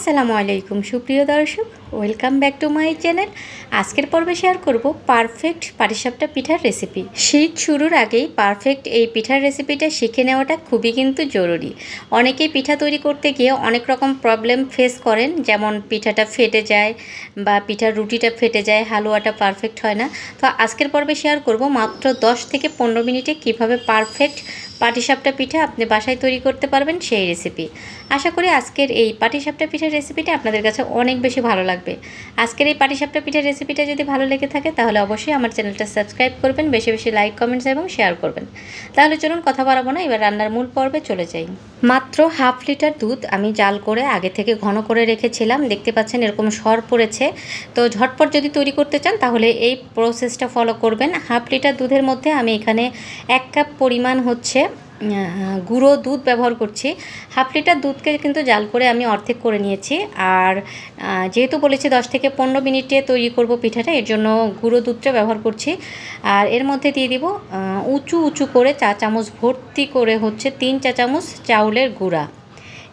আসসালামু আলাইকুম, সুপ্রিয় দর্শক, welcome back to my channel. আজকের পর্বে শেয়ার করব পারফেক্ট পাটিসাপটা পিঠার রেসিপি। শীত শুরুর আগেই পারফেক্ট এই পিঠার রেসিপিটা শিখে নেওয়াটা খুবই কিন্তু জরুরি। অনেকেই পিঠা তৈরি করতে গিয়ে অনেক রকম প্রবলেম ফেস করেন, যেমন পিঠাটা ফেটে যায় বা পিঠার রুটিটা ফেটে যায়, হালুয়াটা পারফেক্ট হয় না। তো আজকের পর্বে শেয়ার করব মাত্র 10 থেকে পনেরো মিনিটে কীভাবে পারফেক্ট পাটিসাপটা পিঠা আপনি বাসায় তৈরি করতে পারবেন সেই রেসিপি আশা করি আজকের এই পাটিসাপটা পিঠার রেসিপিটা আপনাদের কাছে অনেক বেশি ভালো লাগবে। আজকের এই পাটিসাপটা পিঠার রেসিপিটা যদি ভালো লেগে থাকে, তাহলে অবশ্যই আমার চ্যানেলটা সাবস্ক্রাইব করবেন, বেশি বেশি লাইক কমেন্টস এবং শেয়ার করবেন। তাহলে চলুন কথা বাড়াবো না, এবার রান্নার মূল পর্বে চলে যাই। মাত্র হাফ লিটার দুধ আমি জাল করে আগে থেকে ঘন করে রেখেছিলাম। দেখতে পাচ্ছেন এরকম সর পড়েছে। তো ঝটপট যদি তৈরি করতে চান, তাহলে এই প্রসেসটা ফলো করবেন। হাফ লিটার দুধের মধ্যে আমি এখানে এক কাপ পরিমাণ হচ্ছে গুঁড়ো দুধ ব্যবহার করছি। হাফ লিটার দুধকে কিন্তু জাল করে আমি অর্ধেক করে নিয়েছি। আর যেহেতু বলেছি দশ থেকে পনেরো মিনিটে তৈরি করব পিঠাটা, এর জন্য গুঁড়ো দুধটা ব্যবহার করছি। আর এর মধ্যে দিয়ে দিব উঁচু উঁচু করে চা চামচ ভর্তি করে হচ্ছে তিন চা চামচ চাউলের গুঁড়া।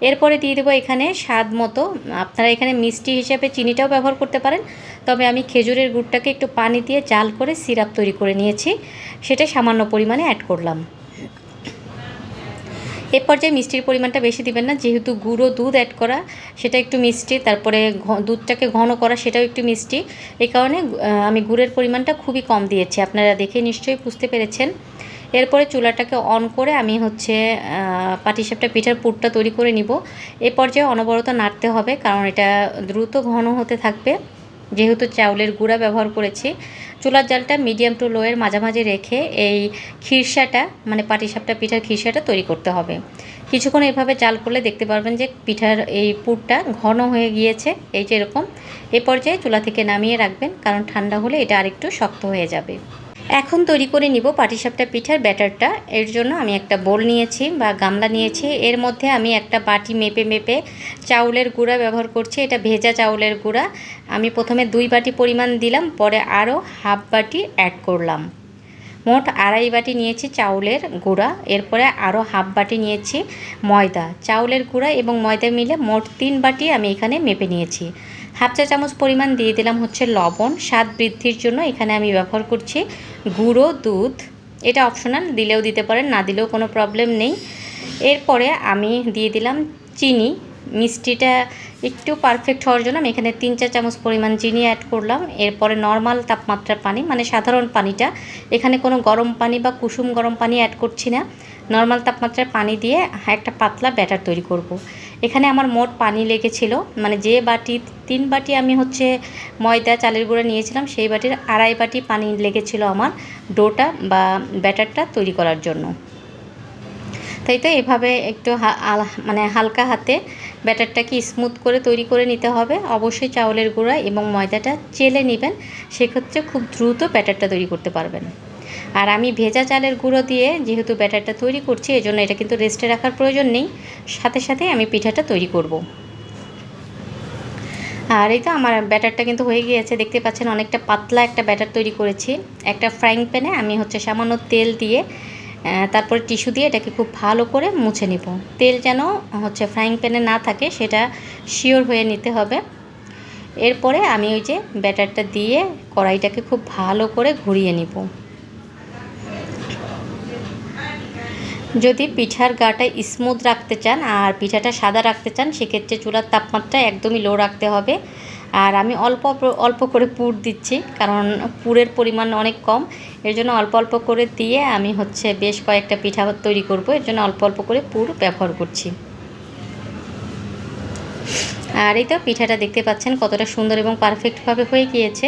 এরপরে দিয়ে দেবো এখানে স্বাদ মতো, আপনারা এখানে মিষ্টি হিসেবে চিনিটাও ব্যবহার করতে পারেন। তবে আমি খেজুরের গুড়টাকে একটু পানি দিয়ে জাল করে সিরাপ তৈরি করে নিয়েছি। সেটা সামান্য পরিমাণে অ্যাড করলাম। এ পর্যায়ে মিষ্টির পরিমাণটা বেশি দিবেন না, যেহেতু গুঁড়ো দুধ অ্যাড করা, সেটা একটু মিষ্টি, তারপরে দুধটাকে ঘন করা, সেটাও একটু মিষ্টি। এই কারণে আমি গুড়ের পরিমাণটা খুবই কম দিয়েছি, আপনারা দেখে নিশ্চয়ই বুঝতে পেরেছেন। এরপরে চুলাটাকে অন করে আমি হচ্ছে পাটিসাপটা, পিঠার পুরটা তৈরি করে নিব। এ পর্যায়ে অনবরত নাড়তে হবে, কারণ এটা দ্রুত ঘন হতে থাকবে। যেহেতু চাউলের গুঁড়া ব্যবহার করেছি, চুলার জালটা মিডিয়াম টু লোয়ের মাঝামাঝি রেখে এই খিরসাটা মানে পাটিসাপটা, পিঠার খিরসাটা তৈরি করতে হবে। কিছুক্ষণ এভাবে জাল করলে দেখতে পারবেন যে পিঠার এই পুরটা ঘন হয়ে গিয়েছে, এই যে এরকম। এ পর্যায়ে চুলা থেকে নামিয়ে রাখবেন, কারণ ঠান্ডা হলে এটা আরেকটু শক্ত হয়ে যাবে। এখন তৈরি করে নিব পাটিসাপটা পিঠার ব্যাটারটা। এর জন্য আমি একটা বোল নিয়েছি বা গামলা নিয়েছি। এর মধ্যে আমি একটা বাটি মেপে মেপে চাউলের গুঁড়া ব্যবহার করছি। এটা ভেজা চাউলের গুঁড়া। আমি প্রথমে দুই বাটি পরিমাণ দিলাম, পরে আরও হাফ বাটি অ্যাড করলাম। মোট আড়াই বাটি নিয়েছি চাউলের গুঁড়া। এরপরে আরও হাফ বাটি নিয়েছি ময়দা। চাউলের গুঁড়া এবং ময়দা মিলে মোট তিন বাটি আমি এখানে মেপে নিয়েছি। হাফ চা চামচ পরিমাণ দিয়ে দিলাম হচ্ছে লবণ। স্বাদ বৃদ্ধির জন্য এখানে আমি ব্যবহার করছি গুঁড়ো, দুধ। এটা অপশনাল দিলেও দিতে পারেন, না দিলেও কোনো প্রবলেম নেই। এরপরে আমি দিয়ে দিলাম চিনি। মিষ্টিটা একটু পারফেক্ট হওয়ার জন্য আমি এখানে তিন চার চামচ পরিমাণ চিনি অ্যাড করলাম। এরপরে নর্মাল তাপমাত্রার পানি মানে সাধারণ পানিটা। এখানে কোনো গরম পানি বা কুসুম গরম পানি অ্যাড করছি না। নর্মাল তাপমাত্রার পানি দিয়ে একটা পাতলা ব্যাটার তৈরি করব। এখানে আমার মোট পানি লেগেছিল মানে যে বাটি, তিন বাটি আমি হচ্ছে ময়দা, চালের গুঁড়া নিয়েছিলাম, সেই বাটির আড়াই বাটি পানি লেগেছিল আমার ডোটা বা ব্যাটারটা তৈরি করার জন্য। তাই তো এভাবে একটু মানে হালকা হাতে ব্যাটারটাকে স্মুথ করে তৈরি করে নিতে হবে। অবশ্যই চাউলের গুঁড়া এবং ময়দাটা চেলে নেবেন, সেক্ষেত্রে খুব দ্রুত ব্যাটারটা তৈরি করতে পারবেন। আর আমি ভেজা চালের গুঁড়ো দিয়ে যেহেতু ব্যাটারটা তৈরি করছি, এজন্য এটা কিন্তু রেস্টে রাখার প্রয়োজন নেই। সাথে সাথে আমি পিঠাটা তৈরি করব। আর এই তো আমার ব্যাটারটা কিন্তু হয়ে গিয়েছে। দেখতে পাচ্ছেন অনেকটা পাতলা একটা ব্যাটার তৈরি করেছি। একটা ফ্রাইং প্যানে আমি হচ্ছে সামান্য তেল দিয়ে তারপরে টিস্যু দিয়ে এটাকে খুব ভালো করে মুছে নিব। তেল যেন হচ্ছে ফ্রাইং প্যানে না থাকে, সেটা শিওর হয়ে নিতে হবে। এরপরে আমি ওই যে ব্যাটারটা দিয়ে কড়াইটাকে খুব ভালো করে ঘুরিয়ে নিব। যদি পিঠার গাটা স্মুথ রাখতে চান আর পিঠাটা সাদা রাখতে চান, সেক্ষেত্রে চুলার তাপমাত্রা একদমই লো রাখতে হবে। আর আমি অল্প অল্প- করে পুর দিচ্ছি, কারণ পুরের পরিমাণ অনেক কম। এর জন্য অল্প অল্প করে দিয়ে আমি হচ্ছে বেশ কয়েকটা পিঠা তৈরি করব। এর জন্য অল্প অল্প করে পুর ব্যবহার করছি। আর এই তো পিঠাটা দেখতে পাচ্ছেন কতটা সুন্দর এবং পারফেক্টভাবে হয়ে গিয়েছে।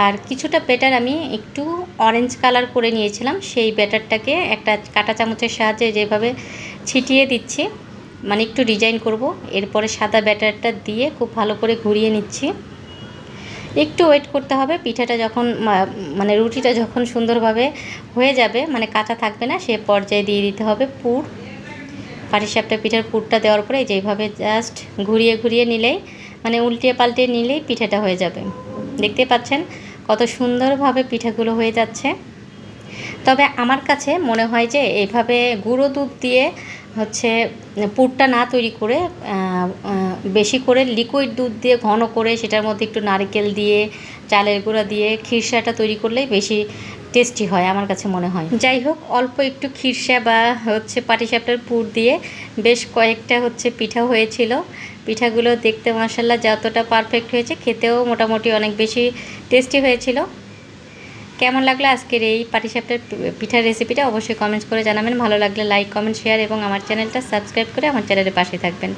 আর কিছুটা ব্যাটার আমি একটু অরেঞ্জ কালার করে নিয়েছিলাম, সেই ব্যাটারটাকে একটা কাঁটা চামচের সাহায্যে যেভাবে ছিটিয়ে দিচ্ছি মানে একটু ডিজাইন করব। এরপরে সাদা ব্যাটারটা দিয়ে খুব ভালো করে ঘুরিয়ে নিচ্ছি। একটু ওয়েট করতে হবে, পিঠাটা যখন মানে রুটিটা যখন সুন্দরভাবে হয়ে যাবে মানে কাঁচা থাকবে না, সে পর্যায়ে দিয়ে দিতে হবে পুর। পাটিসাপটা পিঠার পুরটা দেওয়ার পরে যেভাবে জাস্ট ঘুরিয়ে ঘুরিয়ে নিলেই মানে উল্টিয়ে পাল্টে নিলেই পিঠাটা হয়ে যাবে। দেখতে পাচ্ছেন কত সুন্দরভাবে পিঠাগুলো হয়ে যাচ্ছে। তবে আমার কাছে মনে হয় যে এইভাবে গুঁড়ো দুধ দিয়ে হচ্ছে পুরটা না তৈরি করে বেশি করে লিকুইড দুধ দিয়ে ঘন করে সেটার মধ্যে একটু নারকেল দিয়ে, চালের গুঁড়া দিয়ে খিরসাটা তৈরি করলেই বেশি টেস্টি হয়, আমার কাছে মনে হয়। যাই হোক, অল্প একটু খিরসা বা হচ্ছে পাটিসাপটার পুর দিয়ে বেশ কয়েকটা হচ্ছে পিঠা হয়েছিল। পিঠাগুলো দেখতে মশাল্লা যতটা পারফেক্ট হয়েছে, খেতেও মোটামুটি অনেক বেশি টেস্টি হয়েছিল। কেমন লাগল আজকের এই পাটিসাপটার পিঠার রেসিপিটা অবশ্যই কমেন্টস করে জানাবেন। ভালো লাগলে লাইক কমেন্ট শেয়ার এবং আমার চ্যানেলটা সাবস্ক্রাইব করে আমার চ্যানেলের পাশে থাকবেন।